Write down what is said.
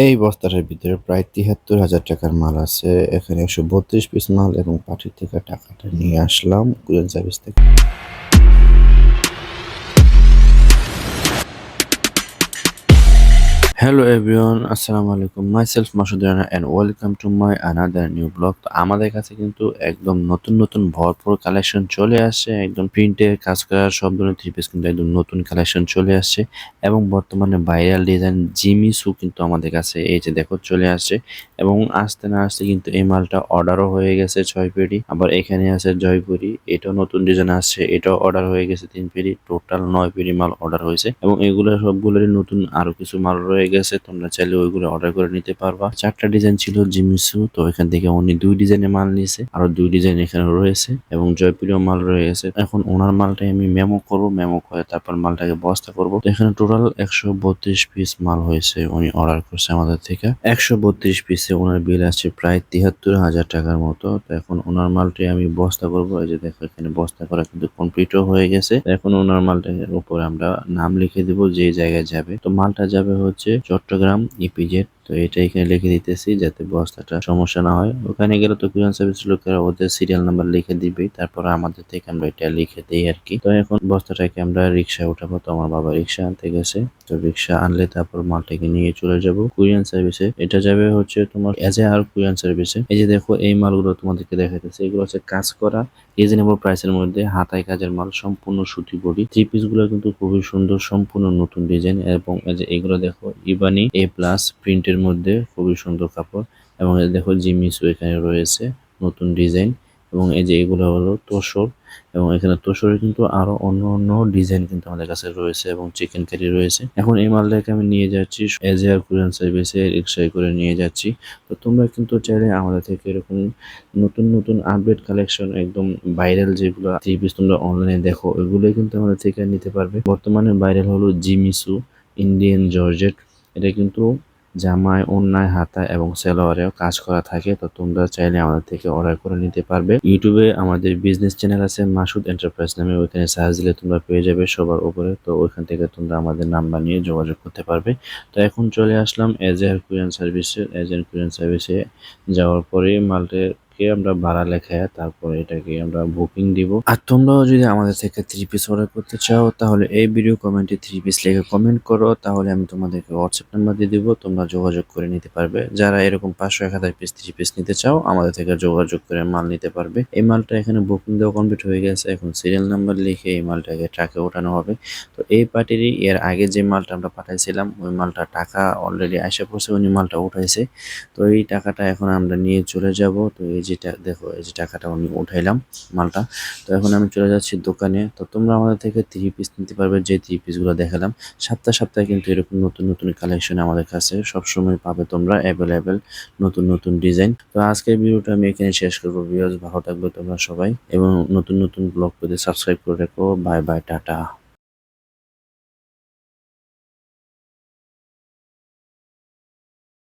এই বস্তাটার ভিতরে প্রায় তিয়াত্তর হাজার টাকার মাল আছে। এখানে একশো বত্রিশ পিস মাল এবং পাঠির থেকে টাকাটা নিয়ে আসলাম কুরিয়ার সার্ভিস থেকে। হ্যালো এভরিওয়ান আসসালামু আলাইকুম। My self Masud Rana and welcome to my another new blog তো আমাদের কাছে কিন্তু একদম নতুন নতুন ভরপুর কালেকশন চলে আসছে। একদম প্রিন্টের কাজ করার সব ধরনের থ্রি পিস কিন্তু একদম নতুন কালেকশন চলে আসছে। এবং বর্তমানে ভাইরাল ডিজাইন জিমি সু কিন্তু আমাদের কাছে এই যে দেখো চলে আসছে। এবং আসতে না আসতে কিন্তু এই মালটা অর্ডারও হয়ে গেছে ছয় পেডি আবার এখানে আছে জয়পুরি। এটাও নতুন ডিজাইন আসছে। এটাও অর্ডার হয়ে গেছে তিন পেডি। টোটাল নয় পেডি মাল অর্ডার হয়েছে। এবং এগুলো সবগুলোরই নতুন আরও কিছু মাল রয়ে গেছে, তোমরা চাইলে ওইগুলো অর্ডার করে নিতে পারবা। চারটা ডিজাইন ছিল জিমিসু তো এখান থেকে উনি দুই ডিজাইনের মাল নিয়েছে, আরও দুই ডিজাইন এখানে রয়েছে, এবং জয়পুরীয় মাল রয়েছে। এখন ওনার মালটাই আমি মেমো করব মেমো করে তারপর মালটাকে বস্তা করব। তো এখানে টোটাল একশো বত্রিশ পিস মাল হয়েছে উনি অর্ডার করছে আমাদের থেকে। একশো বত্রিশ পিসে ওনার বিল আছে প্রায় তিয়াত্তর হাজার টাকার মতো। তো এখন ওনার মালটাই আমি বস্তা করব। এই যে দেখো, এখানে বস্তা করা কিন্তু কমপ্লিটও হয়ে গেছে। এখন ওনার মালটার উপরে আমরা নাম লিখে দিব যে জায়গায় যাবে। তো মালটা যাবে হচ্ছে চট্টগ্রাম ইপিজেড তো এটা এখানে লিখে দিতেছি যাতে বস্তাটা সমস্যা না হয়। ওখানে গেলে তো কুরিয়ান সার্ভিস লোকেরা ওদের সিরিয়াল নাম্বার লিখে দিবে তারপর আমাদের থেকে আমরা এটা লিখে দিই আর কি তো এখন বস্তাটাকে আমরা রিক্সায় উঠাবো, তো আমার বাবা রিক্সা আনতে গেছে। তো রিক্সা আনলে তারপর মালটাকে নিয়ে চলে যাব কুরিয়ান সার্ভিসে। এটা যাবে হচ্ছে তোমার এজ এ আর কুরিয়ান সার্ভিসে। এই যে দেখো, এই মালগুলো তোমাদেরকে দেখাইতেছে। এগুলো হচ্ছে কাজ করা রিজনেবল প্রাইসের মধ্যে হাতায় কাজের মাল, সম্পূর্ণ সুতি বডি। থ্রি পিসগুলো কিন্তু খুবই সুন্দর, সম্পূর্ণ নতুন ডিজাইন এবং এগুলো দেখো ইবানি এ প্লাস প্রিন্টের মধ্যে খুবই সুন্দর কাপড় এবং দেখো জিমিসু এখানে রয়েছে নতুন ডিজাইন এবং এই যে এগুলো হলো তোষর এবং এখানে তোষরে কিন্তু আরও অন্য অন্য ডিজাইন কিন্তু আমাদের কাছে রয়েছে এবং চিকেন কারি রয়েছে। এখন এই মালটাকে আমি নিয়ে যাচ্ছি এজিয়ার কুরিয়ান সার্ভিসে রিক্সায় করে নিয়ে যাচ্ছি। তো তোমরা কিন্তু চাইলে আমাদের থেকে এরকম নতুন নতুন আপডেট কালেকশন একদম ভাইরাল যেগুলো থ্রি তোমরা অনলাইনে দেখো, ওইগুলোই কিন্তু আমাদের থেকে নিতে পারবে। বর্তমানে ভাইরাল হলো জিমিসু ইন্ডিয়ান জর্জেট এটা কিন্তু জামায় অন্যায়, হাতা এবং সেলোয়ারেও কাজ করা থাকে, তো তোমরা চাইলে আমাদের থেকে অর্ডার করে নিতে পারবে। ইউটিউবে আমাদের বিজনেস চ্যানেল আছে, মাসুদ এন্টারপ্রাইজ নামে, ওইখানে সার্চ দিলে তোমরা পেয়ে যাবে সবার উপরে, তো ওইখান থেকে তোমরা আমাদের নাম্বার নিয়ে যোগাযোগ করতে পারবে। তো এখন চলে আসলাম এজেন্ট কুরিয়ান সার্ভিসে এজেন্ট কুরিয়ান সার্ভিসে যাওয়ার পরে মালটের কে আমরা ভাড়া লেখায় তারপর এটাকে আমরা বুকিং দিব। আর তোমরাও যদি আমাদের থেকে থ্রি পিস অর্ডার করতে চাও, তাহলে এই ভিডিও কমেন্টে থ্রি পিস লিখে কমেন্ট করো, তাহলে আমি তোমাদেরকে হোয়াটসঅ্যাপ নাম্বার দিয়ে দিব, তোমরা যোগাযোগ করে নিতে পারবে। যারা এরকম পাঁচশো, এক হাজার পিস থ্রি পিস নিতে চাও, আমাদের থেকে যোগাযোগ করে মাল নিতে পারবে। এই মালটা এখানে বুকিং দেওয়া কমপ্লিট হয়ে গেছে, এখন সিরিয়াল নাম্বার লিখে এই মালটাকে ট্রাকে ওঠানো হবে। তো এই পার্টিরই এর আগে যে মালটা আমরা পাঠাইছিলাম, ওই মালটা টাকা অলরেডি আসে পড়ছে, উনি মালটা উঠাইছে। তো এই টাকাটা এখন আমরা নিয়ে চলে যাব। তো এই যেটা, দেখো, এই যে টাকাটা আমি উঠাইলাম, মালটা। তো এখন আমি চলে যাচ্ছি দোকানে। তো তোমরা আমাদের থেকে থ্রি পিস নিতে পারবে, যে থ্রি পিসগুলো দেখালাম। সপ্তাহ সপ্তাহে কিন্তু এরকম নতুন নতুন কালেকশন আমাদের কাছে। সবসময় পাবে তোমরা অ্যাভেলেবেল নতুন নতুন ডিজাইন তো আজকের ভিডিওটা আমি এখানে শেষ করব। ভিউজ ভালো থাকবে তোমরা সবাই। এবং নতুন নতুন ব্লগ পেতে সাবস্ক্রাইব করে রেখো। Bye bye tata.